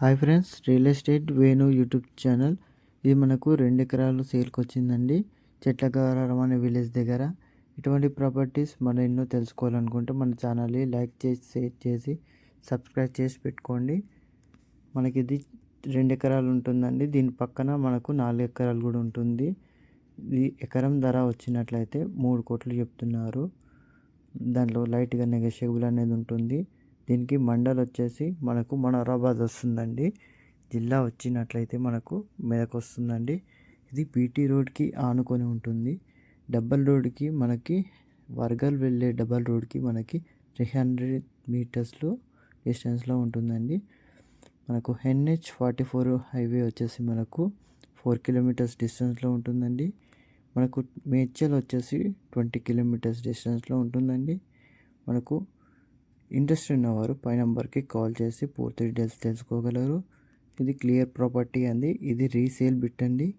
Hi friends real estate Venu YouTube channel. ఇది మనకు రెండు ఎకరాలు సేల్కి వచ్చిందండి. చెట్లగారం అనే విలేజ్ దగ్గర. ఇటువంటి ప్రాపర్టీస్ మనం ఎన్నో తెలుసుకోవాలనుకుంటే మన ఛానల్ని లైక్ చేసి షేర్ చేసి సబ్స్క్రైబ్ చేసి పెట్టుకోండి. మనకి ఇది రెండు ఎకరాలు ఉంటుందండి. దీని పక్కన మనకు నాలుగు ఎకరాలు కూడా ఉంటుంది. ఇది ఎకరం ధర వచ్చినట్లయితే మూడు కోట్లు చెప్తున్నారు. దాంట్లో లైట్గా నెగోషియబుల్ అనేది ఉంటుంది. దీనికి మండల్ వచ్చేసి మనకు మనరాబాద్ వస్తుందండి. జిల్లా వచ్చినట్లయితే మనకు మెదక్ వస్తుందండి ఇది బీటీ రోడ్కి ఆనుకొని ఉంటుంది. డబల్ రోడ్కి మనకి వర్గల్ వెళ్ళే డబల్ రోడ్కి మనకి త్రీ హండ్రెడ్ మీటర్స్లో డిస్టెన్స్లో ఉంటుందండి. మనకు ఎన్హెచ్ ఫార్టీ ఫోర్ హైవే వచ్చేసి మనకు ఫోర్ కిలోమీటర్స్ డిస్టెన్స్లో ఉంటుందండి. మనకు మేడ్చల్ వచ్చేసి ట్వంటీ కిలోమీటర్స్ డిస్టెన్స్లో ఉంటుందండి. మనకు ఇంట్రెస్ట్ ఉన్నవారు పై నెంబర్కి కాల్ చేసి పూర్తి డీటెయిల్స్ తెలుసుకోగలరు. ఇది క్లియర్ ప్రాపర్టీ అండి. ఇది రీసేల్ బిట్ అండి.